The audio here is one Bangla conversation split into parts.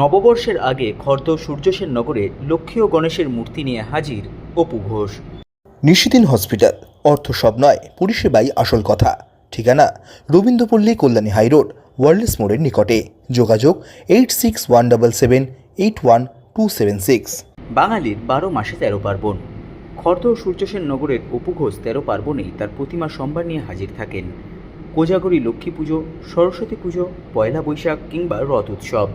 নববর্ষের আগে খর্দ সূর্যসেন নগরে লক্ষ্মী ও গণেশের মূর্তি নিয়ে হাজির অপু ঘোষ। নিশিদিন হসপিটাল অর্থ সব নয় পরিষেবাই আসল কথা। ঠিকানা রবীন্দ্রপল্লী কল্যাণী হাইরোড ওয়ার্ল্ডস মোড়ের নিকটে। যোগাযোগ eight six one double seven eight one two seven six. বাঙালির বারো মাসে তেরো পার্বণ। খর্দ সূর্যসেন নগরের অপু ঘোষ তেরো পার্বণেই তার প্রতিমা সম্ভার নিয়ে হাজির থাকেন। কোজাগরী লক্ষ্মী পুজো সরস্বতী পুজো পয়লা বৈশাখ কিংবা রথ উৎসব।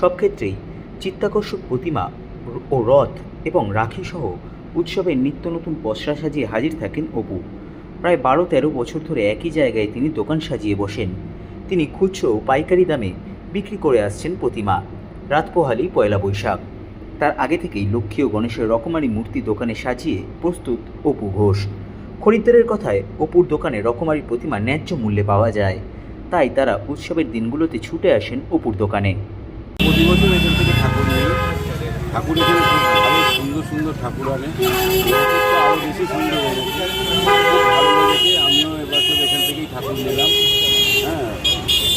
সব ক্ষেত্রেই চিত্তাকর্ষক প্রতিমা ও রথ এবং রাখি সহ উৎসবের নিত্য নতুন পসরা সাজিয়ে হাজির থাকেন অপু। প্রায় বারো তেরো বছর ধরে একই জায়গায় তিনি দোকান সাজিয়ে বসেন। তিনি খুচরো ও পাইকারি দামে বিক্রি করে আসছেন প্রতিমা রাত পোহালি পয়লা বৈশাখ। তার আগে থেকেই লক্ষ্মী ও গণেশের রকমারি মূর্তি দোকানে সাজিয়ে প্রস্তুত অপু ঘোষ। খরিদ্দারের কথায়, অপুর দোকানে রকমারি প্রতিমা ন্যায্য মূল্যে পাওয়া যায়। তাই তারা উৎসবের দিনগুলোতে ছুটে আসেন অপুর দোকানে। প্রতি বছর এখান থেকে ঠাকুর নেই। ঠাকুর এখানে খুব ভালো সুন্দর সুন্দর ঠাকুর আনে। আরও বেশি সুন্দর হয়েছে খুব ভালো লেগেছে আমিও এবছর এখান থেকেই ঠাকুর নিলাম। হ্যাঁ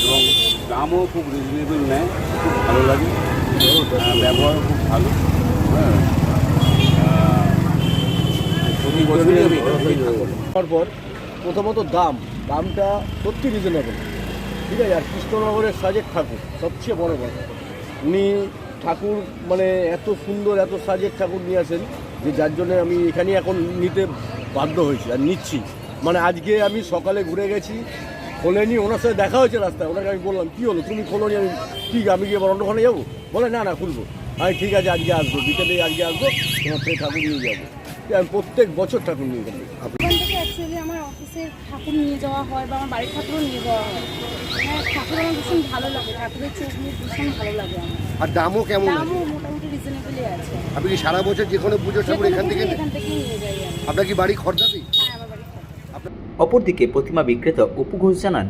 এবং দামও খুব রিজনেবল নেয় খুব ভালো লাগে। হ্যাঁ, ব্যবহারও খুব ভালো। হ্যাঁ প্রতি বছরই প্রথমত দাম দামটা সত্যি রিজনেবল ঠিক আছে আর কৃষ্ণনগরের সাজের ঠাকুর সবচেয়ে বড় কথা। উনি ঠাকুর মানে এত সুন্দর, এত সাজের ঠাকুর নিয়ে আসেন যে যার জন্য আমি এখানে এখন নিতে বাধ্য হয়েছি আর নিচ্ছি। মানে আজকে আমি সকালে ঘুরে গেছি, খোলেনি, ওনার সাথে দেখা হয়েছে রাস্তায়। ওনাকে আমি বললাম, কী হলো? তুমি খোলোনি? আমি ঠিক আমি গিয়ে অন্যখানে যাব? বলে, না না, খুলবো। আমি, ঠিক আছে, আজকে আসব, বিকেলে আজকে আসব, তোমার থেকে ঠাকুর নিয়ে যাব। আমি প্রত্যেক বছর ঠাকুর নিয়ে যাব আমার অফিসের ঠাকুর নিয়ে যাওয়া হয় বা আমার বাড়ির ঠাকুরও নিয়ে যাওয়া হ্যাঁ। ঠাকুর আমার ভীষণ ভালো লাগে ঠাকুরের চোখ মুখ ভীষণ ভালো লাগে আমার। আর দামও কেমন? দামও মোটামুটি রিজনেবলই আছে। আপনি কি সারা বছর যে কোনো পুজো ঠাকুর এখান থেকে নেন? এখান থেকেই নিয়ে যাই আমি। আপনার কি বাড়ি খর্দাতেই হ্যাঁ আমার অপরদিকে প্রতিমা বিক্রেতা অপু ঘোষ জানান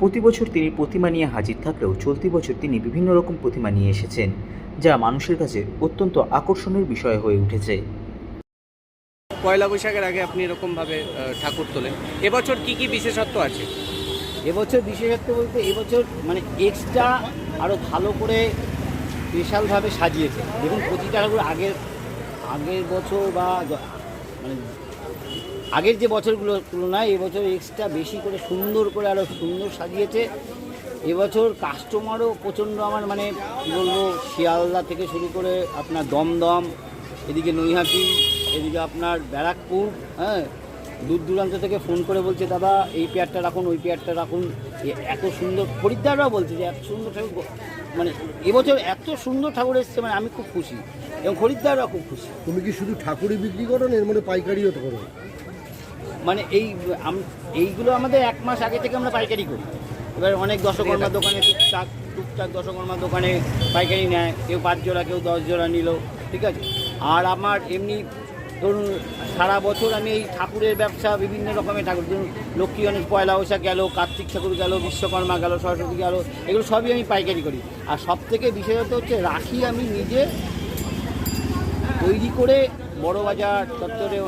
প্রতি বছর তিনি প্রতিমা নিয়ে হাজির থাকলেও চলতি বছর তিনি বিভিন্ন রকম প্রতিমা নিয়ে এসেছেন যা মানুষের কাছে অত্যন্ত আকর্ষণের বিষয় হয়ে উঠেছে। পয়লা বৈশাখের আগে আপনি এরকমভাবে আহ, ঠাকুর তোলেন। এবছর কি কি বিশেষত্ব আছে? এবছর বিশেষত্ব বলতে এবছর মানে এক্সট্রা আরও ভালো করে স্পেশালভাবে সাজিয়েছে। দেখুন প্রতিটা ঠাকুর আগের আগের বছর বা মানে আগের যে বছরগুলোর তুলনায় এবছর এক্সট্রা বেশি করে সুন্দর করে আরও সুন্দর সাজিয়েছে। এবছর কাস্টমারও প্রচণ্ড আমার মানে কী বলব, শিয়ালদা থেকে শুরু করে আপনার দমদম, এদিকে নৈহাটি, এদিকে আপনার ব্যারাকপুর হ্যাঁ দূর দূরান্ত থেকে ফোন করে বলছে দাদা এই পেয়ারটা রাখুন ওই পেয়ারটা রাখুন। এত সুন্দর খরিদ্দাররাও বলছে যে এত সুন্দর ঠাকুর মানে এবছর এত সুন্দর ঠাকুর এসছে মানে আমি খুব খুশি। এবং খরিদ্দাররাও খুব খুশি। তুমি কি শুধু ঠাকুরই বিক্রি করো না এর মধ্যে পাইকারিও তো করো? মানে এই এইগুলো আমাদের এক মাস আগে থেকে আমরা পাইকারি করি। এবার অনেক দশকর্মার দোকানে টুকটাক টুকটাক দশকর্মার দোকানে পাইকারি নেয়। কেউ পাঁচ জোড়া কেউ দশ জোড়া নিল ঠিক আছে? আর আমার এমনি ধরুন সারা বছর আমি এই ঠাকুরের ব্যবসা বিভিন্ন রকমের ঠাকুর ধরুন লক্ষ্মী গণেশ পয়লা বৈশাখ গেল কার্তিক ঠাকুর গেল বিশ্বকর্মা গেল সরস্বতী গেল এগুলো সবই আমি পাইকারি করি। আর সব থেকে বিশেষত হচ্ছে রাখি আমি নিজে তৈরি করে বড় বাজার চত্বরে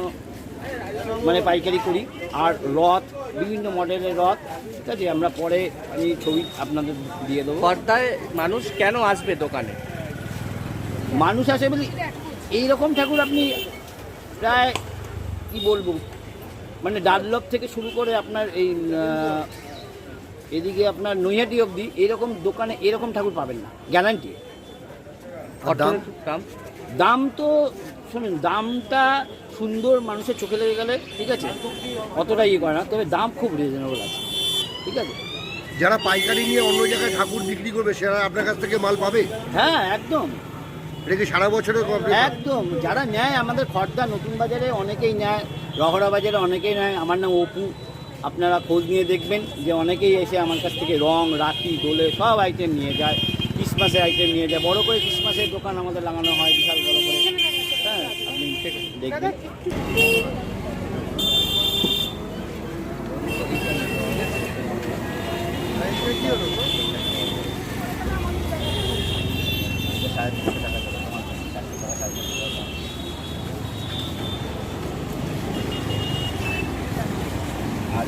মানে পাইকারি করি। আর রথ বিভিন্ন মডেলের রথ ঠিক আছে? আমরা পরে আমি ছবি আপনাদের দিয়ে দেবো। পর্দায় মানুষ কেন আসবে দোকানে? মানুষ আসে বলি এইরকম ঠাকুর আপনি প্রায় কি বলব? মানে ডানলপ থেকে শুরু করে আপনার এই এদিকে আপনার নৈহাটি অবধি এরকম দোকানে এরকম ঠাকুর পাবেন না গ্যারান্টি। দাম? দাম? তো শুনুন দামটা সুন্দর মানুষের চোখে লেগে গেলে ঠিক আছে? অতটা ইয়ে করে না তবে দাম খুব রিজনেবল আছে ঠিক আছে? যারা পাইকারি নিয়ে অন্য জায়গায় ঠাকুর বিক্রি করবে সেরা আপনার কাছ থেকে মাল পাবে? হ্যাঁ একদম। এটা কি সারা একদম। যারা নেয় আমাদের খর্দা নতুন বাজারে অনেকেই নেয় রহরা বাজারে অনেকেই নেয়। আমার নাম অপু। আপনারা খোঁজ নিয়ে দেখবেন যে অনেকেই এসে আমার কাছ থেকে রং রাখি দোলে সব আইটেম নিয়ে যায়। ক্রিসমাসের আইটেম নিয়ে যায়। বড় করে ক্রিসমাসের দোকান আমাদের লাগানো হয় বিশাল বড় করে। হ্যাঁ আপনি দেখবেন। আর